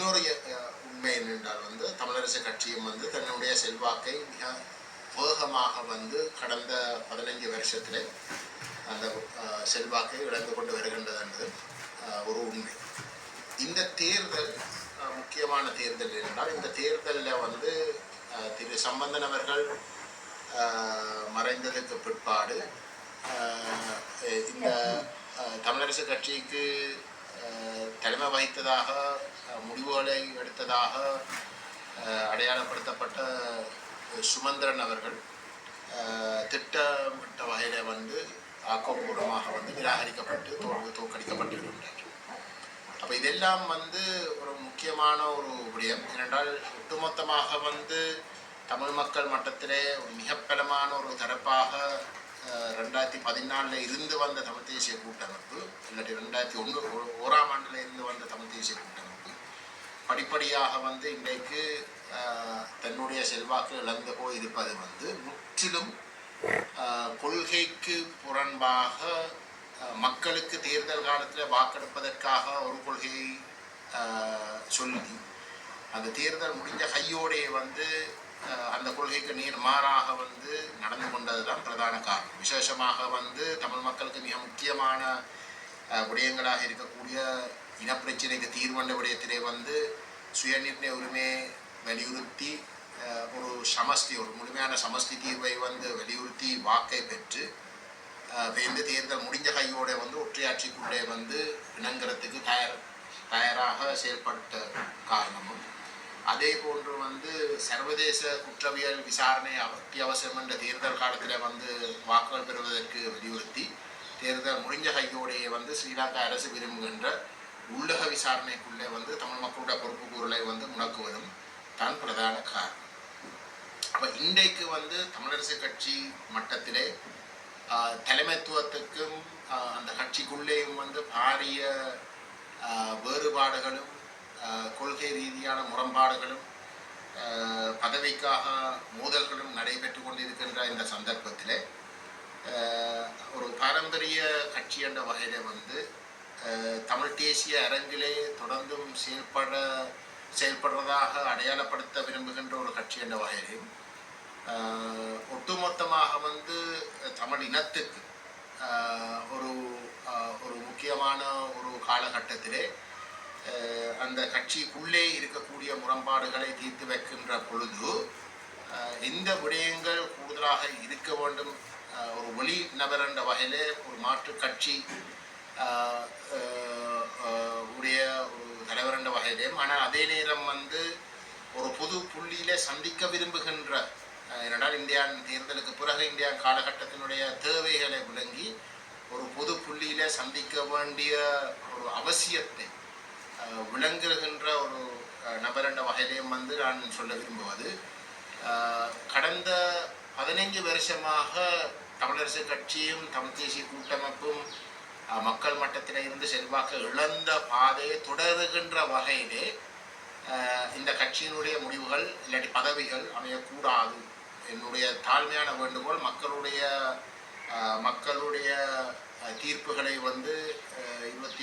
இன்னொரு உண்மை என்னென்றால் வந்து தமிழரசு கட்சியும் வந்து தன்னுடைய செல்வாக்கை மிக வேகமாக வந்து கடந்த பதினைஞ்சு வருஷத்திலே அந்த அஹ், செல்வாக்கை இழந்து கொண்டு வருகின்றது என்பது ஒரு உண்மை. இந்த தேர்தல் முக்கியமான தேர்தல் என்றால் இந்த தேர்தலில் வந்து அஹ், திரு சம்பந்தன் அவர்கள் மறைந்ததுக்கு பிற்பாடு இந்த அஹ், தமிழரசு கட்சிக்கு தலைமை வகித்ததாக முடிவுகளை எடுத்ததாக அடையாளப்படுத்தப்பட்ட சுமந்திரன் அவர்கள் திட்டமிட்ட வகையில் வந்து ஆக்கப்பூர்வமாக வந்து நிராகரிக்கப்பட்டு தோல்வி தோற்கடிக்கப்பட்டிருக்கின்றார். அப்போ இதெல்லாம் வந்து ஒரு முக்கியமான ஒரு விடயம். ஏனென்றால் ஒட்டுமொத்தமாக வந்து தமிழ் மக்கள் மட்டத்திலே ஒரு மிகப்பலமான ஒரு தரப்பாக ரெண்டாயிரத்தி பதினாலில் இருந்து வந்த தமிழ் தேசிய கூட்டமைப்பு இல்லாட்டி ரெண்டாயிரத்தி ஒன்று ஓராம் ஆண்டில் இருந்து வந்த தமிழ் தேசிய கூட்டமைப்பு. படிப்படியாக வந்து இன்றைக்கு தன்னுடைய செல்வாக்கு இழந்து போய் இருப்பது வந்து முற்றிலும் கொள்கைக்கு புறம்பாக மக்களுக்கு தேர்தல் காலத்தில் வாக்கெடுப்பதற்காக ஒரு கொள்கையை சொல்லி அந்த தேர்தல் முடிஞ்ச கையோடே வந்து அந்த கொள்கைக்கு நீர் மாறாக வந்து நடந்து கொண்டது தான் பிரதான காரணம். விசேஷமாக வந்து தமிழ் மக்களுக்கு மிக முக்கியமான விடயங்களாக இருக்கக்கூடிய இனப்பிரச்சனைக்கு தீர்வண்ட விடயத்திலே வந்து சுயநிர்ணய உரிமையை வலியுறுத்தி ஒரு சமஸ்தி ஒரு முழுமையான சமஸ்தி தீர்வை வந்து வலியுறுத்தி வாக்கை பெற்று அஹ், தேர்தல் முடிஞ்ச கையோட வந்து ஒற்றையாட்சிக்குள்ளே வந்து இணங்குறதுக்கு தயார் தயாராக செயல்பட்ட காரணமும் அதே போன்று வந்து சர்வதேச குற்றவியல் விசாரணை அத்தியாவசியம் என்ற தேர்தல் காலத்தில் வந்து வாக்குகள் பெறுவதற்கு வலியுறுத்தி தேர்தல் முடிஞ்ச கையோடையே வந்து ஸ்ரீலங்கா அரசு விரும்புகின்ற உள்ளக விசாரணைக்குள்ளே வந்து தமிழ் மக்களுடைய பொறுப்பு கூறலை வந்து முடக்குவதும் தான் பிரதான காரணம். அப்போ இன்றைக்கு வந்து தமிழரசு கட்சி மட்டத்திலே தலைமைத்துவத்துக்கும் அந்த கட்சிக்குள்ளேயும் வந்து பாரிய வேறுபாடுகளும் கொள்கை ரீதியான முரண்பாடுகளும் பதவிக்காக மோதல்களும் நடைபெற்று கொண்டிருக்கின்ற இந்த சந்தர்ப்பத்தில் ஒரு பாரம்பரிய கட்சி என்ற வகையில் வந்து தமிழ் தேசிய அரங்கிலே தொடர்ந்தும் செயல்பட செயல்படுறதாக அடையாளப்படுத்த விரும்புகின்ற ஒரு கட்சி என்ற வகையிலையும் ஒட்டுமொத்தமாக வந்து தமிழ் இனத்துக்கு ஒரு ஒரு முக்கியமான ஒரு காலகட்டத்திலே அந்த கட்சிக்குள்ளே இருக்கக்கூடிய முரண்பாடுகளை தீர்த்து வைக்கின்ற பொழுது இந்த எந்த விடயங்கள் கூடுதலாக இருக்க வேண்டும். ஒரு ஒளி நபர் என்ற வகையிலே ஒரு மாற்றுக் கட்சி உடைய ஒரு தலைவர் என்ற வகையிலேயும் ஆனால் அதே நேரம் வந்து ஒரு பொது புள்ளியிலே சந்திக்க விரும்புகின்ற ஆஹ், ஏனென்றால் இந்தியா தேர்தலுக்கு பிறகு இந்தியா காலகட்டத்தினுடைய தேவைகளை விளங்கி ஒரு பொது புள்ளியில சந்திக்க வேண்டிய ஒரு அவசியத்தை விளங்குகின்ற ஒரு நபர் என்ற வகையிலையும் வந்து நான் சொல்ல விரும்புவது. கடந்த பதினைஞ்சு வருஷமாக தமிழரசு கட்சியும் தமிழ் தேசிய கூட்டமைப்பும் மக்கள் மட்டத்தில் இருந்து செல்வாக்கு இழந்த பாதையை தொடருகின்ற வகையிலே இந்த கட்சியினுடைய முடிவுகள் இல்லாட்டி பதவிகள் அமையக்கூடாது. என்னுடைய தாழ்மையான வேண்டுகோள் மக்களுடைய மக்களுடைய தீர்ப்புகளை வந்து இருபத்தி